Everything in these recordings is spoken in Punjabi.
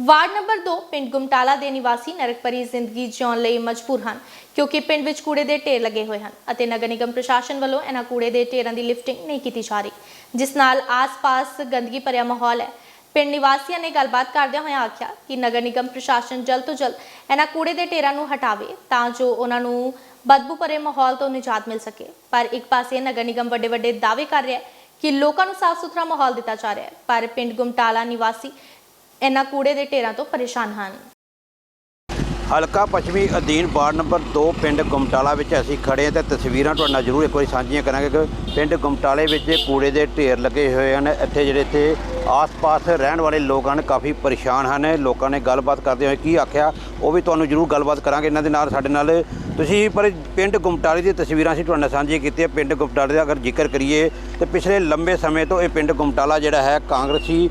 ਵਾਰਡ ਨੰਬਰ 2 ਪਿੰਡ ਗੁਮਟਾਲਾ ਦੇ ਨਿਵਾਸੀ ਨਰਕ ਭਰੀ ਜ਼ਿੰਦਗੀ ਜਿਉਣ ਲਈ ਮਜਬੂਰ ਹਨ, ਕਿਉਂਕਿ ਪਿੰਡ ਵਿੱਚ ਕੂੜੇ ਦੇ ਢੇਰ ਲੱਗੇ ਹੋਏ ਹਨ ਅਤੇ ਨਗਰ ਨਿਗਮ ਪ੍ਰਸ਼ਾਸਨ ਵੱਲੋਂ ਇਹਨਾਂ ਕੂੜੇ ਦੇ ਢੇਰਾਂ ਦੀ ਲਿਫਟਿੰਗ ਨਹੀਂ ਕੀਤੀ ਜਾ ਰਹੀ, ਜਿਸ ਨਾਲ ਆਸ-ਪਾਸ ਗੰਦਗੀ ਭਰਿਆ ਮਾਹੌਲ ਹੈ। ਪਿੰਡ ਨਿਵਾਸੀਆਂ ਨੇ ਗੱਲਬਾਤ ਕਰਦਿਆਂ ਹੋਇਆਂ ਆਖਿਆ ਕਿ ਨਗਰ ਨਿਗਮ ਪ੍ਰਸ਼ਾਸਨ ਜਲਦ ਤੋਂ ਜਲਦ ਇਹਨਾਂ ਕੂੜੇ ਦੇ ਢੇਰਾਂ ਨੂੰ ਹਟਾਵੇ ਤਾਂ ਜੋ ਉਹਨਾਂ ਨੂੰ ਬਦਬੂ ਭਰੇ ਮਾਹੌਲ ਤੋਂ ਨਿਜਾਤ ਮਿਲ ਸਕੇ। ਪਰ ਇੱਕ ਪਾਸੇ ਨਗਰ ਨਿਗਮ ਵੱਡੇ ਵੱਡੇ ਦਾਅਵੇ ਕਰ ਰਿਹਾ ਹੈ ਕਿ ਲੋਕਾਂ ਨੂੰ ਸਾਫ਼ ਸੁਥਰਾ ਮਾਹੌਲ ਦਿੱਤਾ ਜਾ ਰਿਹਾ ਹੈ। ਪਰ ਪਿੰਡ ਗੁਮਟਾਲਾ ਨਿਵਾਸੀ ਇਹਨਾਂ ਕੂੜੇ ਦੇ ਢੇਰਾਂ ਤੋਂ ਪਰੇਸ਼ਾਨ ਹਨ। ਹਲਕਾ ਪੱਛਮੀ ਅਧੀਨ ਵਾਰਡ ਨੰਬਰ 2 ਪਿੰਡ ਗੁਮਟਾਲਾ ਵਿੱਚ ਅਸੀਂ ਖੜੇ ਹਾਂ ਤੇ ਤਸਵੀਰਾਂ ਤੁਹਾਡੇ ਨਾਲ ਜ਼ਰੂਰ ਇੱਕ ਵਾਰੀ ਸਾਂਝੀਆਂ ਕਰਾਂਗੇ ਕਿ ਪਿੰਡ ਗੁਮਟਾਲੇ ਵਿੱਚ ਕੂੜੇ ਦੇ ਢੇਰ ਲੱਗੇ ਹੋਏ ਹਨ। ਇੱਥੇ ਜਿਹੜੇ ਇੱਥੇ ਆਸ-ਪਾਸ ਰਹਿਣ ਵਾਲੇ ਲੋਕ ਹਨ, ਕਾਫੀ ਪਰੇਸ਼ਾਨ ਹਨ। ਲੋਕਾਂ ਨੇ ਗੱਲਬਾਤ ਕਰਦੇ ਹੋਏ ਕੀ ਆਖਿਆ, ਉਹ ਵੀ ਤੁਹਾਨੂੰ ਜ਼ਰੂਰ ਗੱਲਬਾਤ ਕਰਾਂਗੇ ਇਹਨਾਂ ਦੇ ਨਾਲ, ਸਾਡੇ ਨਾਲ। ਤੁਸੀਂ ਪਰ ਪਿੰਡ ਗੁਮਟਾਲੇ ਦੀਆਂ ਤਸਵੀਰਾਂ ਅਸੀਂ ਤੁਹਾਡੇ ਨਾਲ ਸਾਂਝੀਆਂ ਕੀਤੀਆਂ। ਪਿੰਡ ਗੁਮਟਾਲੇ ਦਾ ਅਗਰ ਜ਼ਿਕਰ ਕਰੀਏ ਤੇ ਪਿਛਲੇ ਲੰਬੇ ਸਮੇਂ ਤੋਂ ਇਹ ਪਿੰਡ ਗੁਮਟਾਲਾ ਜਿਹੜਾ ਹੈ ਕਾਂਗਰਸੀ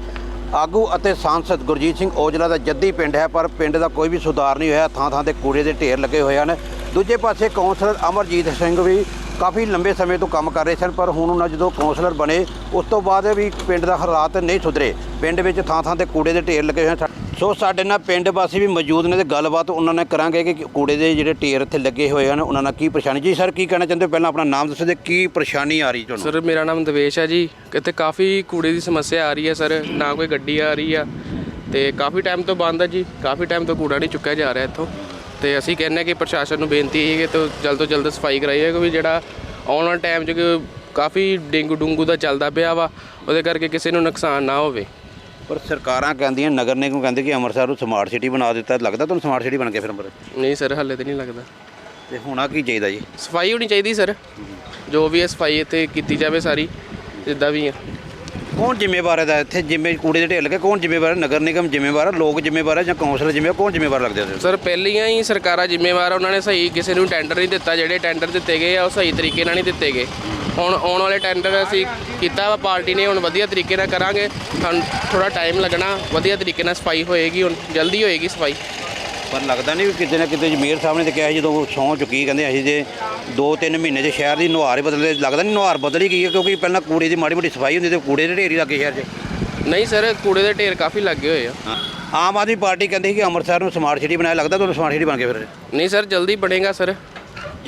ਆਗੂ ਅਤੇ ਸਾਂਸਦ ਗੁਰਜੀਤ ਸਿੰਘ ਔਜਲਾ ਦਾ ਜੱਦੀ ਪਿੰਡ ਹੈ, ਪਰ ਪਿੰਡ ਦਾ ਕੋਈ ਵੀ ਸੁਧਾਰ ਨਹੀਂ ਹੋਇਆ। ਥਾਂ ਥਾਂ ਤੇ ਕੂੜੇ ਦੇ ਢੇਰ ਲੱਗੇ ਹੋਏ ਹਨ। ਦੂਜੇ ਪਾਸੇ ਕੌਂਸਲਰ ਅਮਰਜੀਤ ਸਿੰਘ ਵੀ ਕਾਫੀ ਲੰਬੇ ਸਮੇਂ ਤੋਂ ਕੰਮ ਕਰ ਰਹੇ ਸਨ, ਪਰ ਹੁਣ ਉਹਨਾਂ ਜਦੋਂ ਕੌਂਸਲਰ ਬਣੇ, ਉਸ ਤੋਂ ਬਾਅਦ ਵੀ ਪਿੰਡ ਦਾ ਹਾਲਾਤ ਨਹੀਂ ਸੁਧਰੇ। ਪਿੰਡ ਵਿੱਚ ਥਾਂ ਥਾਂ ਤੇ ਕੂੜੇ ਦੇ ਢੇਰ ਲੱਗੇ ਹੋਏ ਹਨ ਸੋ ਸਾਡੇ ਨਾਲ ਪਿੰਡ ਵਾਸੀ ਵੀ ਮੌਜੂਦ ਨੇ ਤੇ ਗੱਲਬਾਤ ਉਹਨਾਂ ਨਾਲ ਕਰਾਂਗੇ ਕਿ ਕੂੜੇ ਦੇ ਜਿਹੜੇ ਢੇਰ ਇੱਥੇ ਲੱਗੇ ਹੋਏ ਹਨ, ਉਹਨਾਂ ਨਾਲ ਕੀ ਪਰੇਸ਼ਾਨੀ? ਜੀ ਸਰ, ਕੀ ਕਹਿਣਾ ਚਾਹੁੰਦੇ ਹੋ? ਪਹਿਲਾਂ ਆਪਣਾ ਨਾਮ ਦੱਸੋ ਤੇ ਕੀ ਪਰੇਸ਼ਾਨੀ ਆ ਰਹੀ ਤੁਹਾਨੂੰ? ਸਰ, ਮੇਰਾ ਨਾਮ ਦਵੇਸ਼ ਹੈ ਜੀ। ਇੱਥੇ ਕਾਫੀ ਕੂੜੇ ਦੀ ਸਮੱਸਿਆ ਆ ਰਹੀ ਹੈ ਸਰ, ਨਾ ਕੋਈ ਗੱਡੀ ਆ ਰਹੀ ਆ ਤੇ ਕਾਫੀ ਟਾਈਮ ਤੋਂ ਬੰਦ ਹੈ ਜੀ। ਕਾਫੀ ਟਾਈਮ ਤੋਂ ਕੂੜਾ ਨਹੀਂ ਚੁੱਕਿਆ ਜਾ ਰਿਹਾ ਇੱਥੋਂ। ਤੇ ਅਸੀਂ ਕਹਿੰਦੇ ਹਾਂ ਕਿ ਪ੍ਰਸ਼ਾਸਨ ਨੂੰ ਬੇਨਤੀ ਹੈ ਕਿ ਤੋਂ ਜਲਦ ਤੋਂ ਜਲਦ ਸਫ਼ਾਈ ਕਰਾਈ ਹੈ ਕਿਉਂਕਿ ਜਿਹੜਾ ਆਉਣ ਵਾਲੇ ਟਾਈਮ 'ਚ ਕਿ ਕਾਫੀ ਡੇਂਗੂ ਡੂੰਗੂ ਦਾ ਚੱਲਦਾ ਪਿਆ ਵਾ, ਉਹਦੇ ਕਰਕੇ ਕਿਸੇ ਨੂੰ ਨੁਕਸਾਨ ਨਾ ਹੋਵੇ। ਪਰ ਸਰਕਾਰਾਂ ਕਹਿੰਦੀਆਂ ਨਗਰ ਨਿਗਮ ਕਹਿੰਦੇ ਕਿ ਅੰਮ੍ਰਿਤਸਰ ਨੂੰ ਸਮਾਰਟ ਸਿਟੀ ਬਣਾ ਦਿੱਤਾ। ਲੱਗਦਾ ਤੁਹਾਨੂੰ ਸਮਾਰਟ ਸਿਟੀ ਬਣ ਕੇ ਫਿਰ ਅੰਮ੍ਰਿਤਸਰ? ਨਹੀਂ ਸਰ ਹੱਲੇ ਤੇ ਨਹੀਂ ਲੱਗਦਾ। ਤੇ ਹੋਣਾ ਕੀ ਚਾਹੀਦਾ ਜੀ? ਸਫ਼ਾਈ ਹੋਣੀ ਚਾਹੀਦੀ ਸਰ। ਜੋ ਵੀ ਹੈ ਸਫ਼ਾਈ ਇੱਥੇ ਕੀਤੀ ਜਾਵੇ ਸਾਰੀ ਜਿੱਦਾਂ ਵੀ ਹੈ। ਕੌਣ ਜ਼ਿੰਮੇਵਾਰ ਹੈ ਦਾ ਇੱਥੇ ਜਿੰਮੇ ਕੂੜੇ ਦੇ ਢੇਰ ਲੱਗੇ ਕੌਣ ਜ਼ਿੰਮੇਵਾਰ ਹੈ? ਨਗਰ ਨਿਗਮ ਜ਼ਿੰਮੇਵਾਰ ਹੈ? ਲੋਕ ਜ਼ਿੰਮੇਵਾਰ ਹੈ ਜਾਂ ਕੌਂਸਲਰ ਜ਼ਿੰਮੇਵਾਰ? ਕੌਣ ਜ਼ਿੰਮੇਵਾਰ ਲੱਗਦੇ ਆ ਸਰ ਪਹਿਲੀਆਂ ਹੀ ਸਰਕਾਰਾਂ ਜ਼ਿੰਮੇਵਾਰ ਉਹਨਾਂ ਨੇ ਸਹੀ ਕਿਸੇ ਨੂੰ ਟੈਂਡਰ ਨਹੀਂ ਦਿੱਤਾ। ਜਿਹੜੇ ਟੈਂਡਰ ਦਿੱਤੇ ਗਏ ਆ ਉਹ ਸਹੀ ਤਰੀਕੇ ਨਾਲ ਨਹੀਂ ਦਿੱਤੇ ਗਏ। ਹੁਣ ਆਉਣ ਵਾਲੇ ਟੈਂਡਰ ਅਸੀਂ ਕੀਤਾ ਵਾ ਪਾਰਟੀ ਨੇ ਹੁਣ ਵਧੀਆ ਤਰੀਕੇ ਨਾਲ ਕਰਾਂਗੇ। ਸਾਨੂੰ ਥੋੜਾ ਟਾਈਮ ਲੱਗਣਾ ਵਧੀਆ ਤਰੀਕੇ ਨਾਲ ਸਫ਼ਾਈ ਹੋਏਗੀ ਹੁਣ ਜਲਦੀ ਹੋਏਗੀ ਸਫ਼ਾਈ। ਪਰ ਲੱਗਦਾ ਨਹੀਂ ਵੀ ਕਿਤੇ ਨਾ ਕਿਤੇ ਮੇਅਰ ਸਾਹਿਬ ਨੇ ਤੇ ਕਿਹਾ ਜਦੋਂ ਸੌਂ ਚੁੱਕੀ ਕਹਿੰਦੇ ਅਸੀਂ ਜੇ 2-3 ਮਹੀਨੇ 'ਚ ਸ਼ਹਿਰ ਦੀ ਨੁਹਾਰ ਬਦਲੇ ਲੱਗਦਾ ਨਹੀਂ ਨੁਹਾਰ ਬਦਲ ਹੀ ਗਈ ਹੈ ਕਿਉਂਕਿ ਪਹਿਲਾਂ ਕੂੜੇ ਦੀ ਮਾੜੀ ਮੋਟੀ ਸਫ਼ਾਈ ਹੁੰਦੀ ਤੇ ਕੂੜੇ ਦੇ ਢੇਰ ਹੀ ਲੱਗੇ ਸ਼ਹਿਰ 'ਚ। ਨਹੀਂ ਸਰ ਕੂੜੇ ਦੇ ਢੇਰ ਕਾਫੀ ਲੱਗੇ ਹੋਏ ਆ। ਆਮ ਆਦਮੀ ਪਾਰਟੀ ਕਹਿੰਦੀ ਕਿ ਅੰਮ੍ਰਿਤਸਰ ਨੂੰ ਸਮਾਰਟ ਸਿਟੀ ਬਣਾਇਆ ਲੱਗਦਾ ਤੁਹਾਨੂੰ ਸਮਾਰਟ ਸਿਟੀ ਬਣ ਕੇ ਫਿਰ? ਨਹੀਂ ਸਰ ਜਲਦੀ ਬਣੇਗਾ ਸਰ।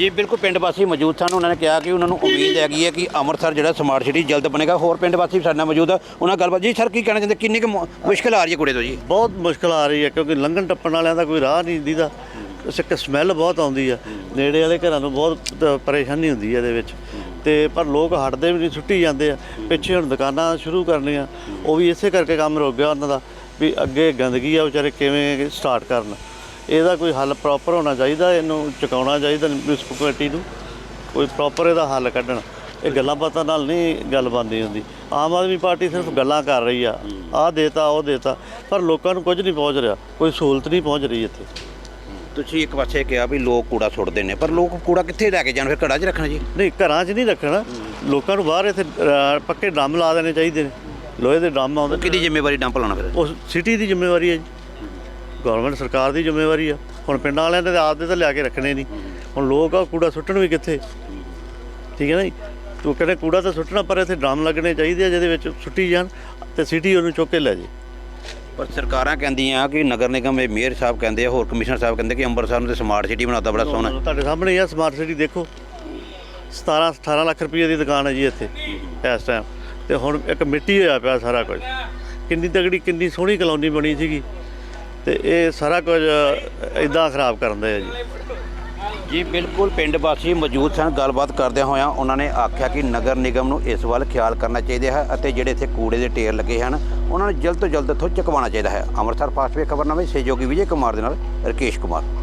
ਜੀ ਬਿਲਕੁਲ ਪਿੰਡ ਵਾਸੀ ਮੌਜੂਦ ਸਨ। ਉਹਨਾਂ ਨੇ ਕਿਹਾ ਕਿ ਉਹਨਾਂ ਨੂੰ ਉਮੀਦ ਹੈਗੀ ਹੈ ਕਿ ਅੰਮ੍ਰਿਤਸਰ ਜਿਹੜਾ ਸਮਾਰਟ ਸਿਟੀ ਜਲਦ ਬਣੇਗਾ। ਹੋਰ ਪਿੰਡ ਵਾਸੀ ਵੀ ਸਾਡੇ ਨਾਲ ਮੌਜੂਦ ਆ। ਉਹਨਾਂ ਨਾਲ ਗੱਲਬਾਤ ਜੀ, ਸਰ, ਕੀ ਕਹਿਣਾ ਚਾਹੁੰਦੇ? ਕਿੰਨੀ ਕੁ ਮੁ- ਮੁਸ਼ਕਿਲ ਆ ਰਹੀ ਹੈ ਕੁੜੇ ਤੋਂ ਜੀ? ਬਹੁਤ ਮੁਸ਼ਕਲ ਆ ਰਹੀ ਹੈ ਕਿਉਂਕਿ ਲੰਘਣ ਟੱਪਣ ਵਾਲਿਆਂ ਦਾ ਕੋਈ ਰਾਹ ਨਹੀਂ ਦੀਦਾ। ਇੱਕ ਸਮੈਲ ਬਹੁਤ ਆਉਂਦੀ ਆ। ਨੇੜੇ ਵਾਲੇ ਘਰਾਂ ਨੂੰ ਬਹੁਤ ਤ- ਪਰੇਸ਼ਾਨੀ ਹੁੰਦੀ ਹੈ ਇਹਦੇ ਵਿੱਚ। ਤੇ ਪਰ ਲੋਕ ਹਟਦੇ ਵੀ ਨਹੀਂ ਛੁੱਟੀ ਜਾਂਦੇ ਆ। ਪਿੱਛੇ ਹੁਣ ਦੁਕਾਨਾਂ ਸ਼ੁਰੂ ਕਰਨੀਆਂ। ਉਹ ਵੀ ਇਸੇ ਕਰਕੇ ਕੰਮ ਰੁਕ ਗਿਆ ਉਹਨਾਂ ਦਾ। ਵੀ ਅੱਗੇ ਗੰਦਗੀ ਆ ਵਿਚਾਰੇ ਕਿਵੇਂ ਸਟਾਰਟ ਕਰਨ। ਇਹਦਾ ਕੋਈ ਹੱਲ ਪ੍ਰੋਪਰ ਹੋਣਾ ਚਾਹੀਦਾ ਇਹਨੂੰ ਚੁਕਾਉਣਾ ਚਾਹੀਦਾ ਮਿਊਨਿਸਪਲ ਕਮੇਟੀ ਨੂੰ। ਕੋਈ ਪ੍ਰੋਪਰ ਇਹਦਾ ਹੱਲ ਕੱਢਣ। ਇਹ ਗੱਲਾਂ ਬਾਤਾਂ ਨਾਲ ਨਹੀਂ ਗੱਲ ਬਣਦੀ ਹੁੰਦੀ। ਆਮ ਆਦਮੀ ਪਾਰਟੀ ਸਿਰਫ ਗੱਲਾਂ ਕਰ ਰਹੀ ਆ। ਆਹ ਦੇਤਾ ਉਹ ਦੇਤਾ ਪਰ ਲੋਕਾਂ ਨੂੰ ਕੁਝ ਨਹੀਂ ਪਹੁੰਚ ਰਿਹਾ। ਕੋਈ ਸਹੂਲਤ ਨਹੀਂ ਪਹੁੰਚ ਰਹੀ ਇੱਥੇ। ਤੁਸੀਂ ਇੱਕ ਪਾਸੇ ਕਿਹਾ ਵੀ ਲੋਕ ਕੂੜਾ ਸੁੱਟਦੇ ਨੇ ਪਰ ਲੋਕ ਕੂੜਾ ਕਿੱਥੇ ਲੈ ਕੇ ਜਾਣ? ਫਿਰ ਘੜਾ 'ਚ ਰੱਖਣਾ ਜੀ। ਨਹੀਂ ਘਰਾਂ 'ਚ ਨਹੀਂ ਰੱਖਣਾ। ਲੋਕਾਂ ਨੂੰ ਬਾਹਰ ਇੱਥੇ ਪੱਕੇ ਡਰਮ ਲਾ ਦੇਣੇ ਚਾਹੀਦੇ ਨੇ। ਲੋਹੇ ਦੇ ਡਰਮ ਆਉਂਦੇ ਕਿਹਦੀ ਜ਼ਿੰਮੇਵਾਰੀ ਡੰਪ ਲਾਉਣਾ ਫਿਰ? ਉਹ ਸਿਟੀ ਦੀ ਜ਼ਿੰਮੇਵਾਰੀ ਹੈ ਜੀ। ਗਵਰਨਮੈਂਟ ਸਰਕਾਰ ਦੀ ਜ਼ਿੰਮੇਵਾਰੀ ਆ। ਹੁਣ ਪਿੰਡਾਂ ਵਾਲਿਆਂ ਤਾਂ ਆਪਦੇ ਤਾਂ ਲਿਆ ਕੇ ਰੱਖਣੇ ਨਹੀਂ। ਹੁਣ ਲੋਕ ਆ ਕੂੜਾ ਸੁੱਟਣ ਵੀ ਕਿੱਥੇ? ਠੀਕ ਹੈ ਨਾ ਜੀ? ਤੂੰ ਕਹਿੰਦੇ ਕੂੜਾ ਤਾਂ ਸੁੱਟਣਾ ਪਰ ਇੱਥੇ ਡਰਮ ਲੱਗਣੇ ਚਾਹੀਦੇ ਆ ਜਿਹਦੇ ਵਿੱਚ ਸੁੱਟੀ ਜਾਣ ਤੇ ਸਿਟੀ ਉਹਨੂੰ ਚੁੱਕ ਕੇ ਲੈ ਜੇ ਪਰ ਸਰਕਾਰਾਂ ਕਹਿੰਦੀਆਂ ਕਿ ਨਗਰ ਨਿਗਮ ਦੇ ਮੇਅਰ ਸਾਹਿਬ ਕਹਿੰਦੇ ਆ ਹੋਰ ਕਮਿਸ਼ਨਰ ਸਾਹਿਬ ਕਹਿੰਦੇ ਕਿ ਅੰਮ੍ਰਿਤਸਰ ਨੂੰ ਤੇ ਸਮਾਰਟ ਸਿਟੀ ਬਣਾਤਾ ਬੜਾ ਸੋਹਣਾ ਤੁਹਾਡੇ ਸਾਹਮਣੇ ਆ ਸਮਾਰਟ ਸਿਟੀ ਦੇਖੋ। 17 18 ਲੱਖ ਰੁਪਏ ਦੀ ਦੁਕਾਨ ਹੈ ਜੀ ਇੱਥੇ ਇਸ ਟਾਈਮ ਤੇ ਹੁਣ ਇੱਕ ਮਿੱਟੀ ਹੋਇਆ ਪਿਆ ਸਾਰਾ ਕੁਝ। ਕਿੰਨੀ ਤਗੜੀ ਕਿੰਨੀ ਸੋਹਣੀ ਕਲੋਨੀ ਬਣੀ ਸੀਗੀ। ਤੇ ਇਹ ਸਾਰਾ ਕੁਝ ਇਦਾਂ ਖਰਾਬ ਕਰਨ ਦੇ ਆ ਜੀ। ਜੀ, ਬਿਲਕੁਲ ਪਿੰਡ ਵਾਸੀ ਮੌਜੂਦ ਸਨ, ਗੱਲਬਾਤ ਕਰਦਿਆਂ ਹੋਇਆਂ ਉਹਨਾਂ ਨੇ ਆਖਿਆ ਕਿ ਨਗਰ ਨਿਗਮ ਨੂੰ ਇਸ ਵੱਲ ਖਿਆਲ ਕਰਨਾ ਚਾਹੀਦਾ ਹੈ ਅਤੇ ਜਿਹੜੇ ਇੱਥੇ ਕੂੜੇ ਦੇ ਢੇਰ ਲੱਗੇ ਹਨ, ਉਹਨਾਂ ਨੂੰ ਜਲਦ ਤੋਂ ਜਲਦ ਇੱਥੋਂ ਚੁਕਵਾਉਣਾ ਚਾਹੀਦਾ ਹੈ। ਅੰਮ੍ਰਿਤਸਰ ਫਾਸਟਵੇ ਖਬਰਨਾਮੇ ਸਹਿਯੋਗੀ ਵਿਜੇ ਕੁਮਾਰ ਦੇ ਨਾਲ ਰਕੇਸ਼ ਕੁਮਾਰ।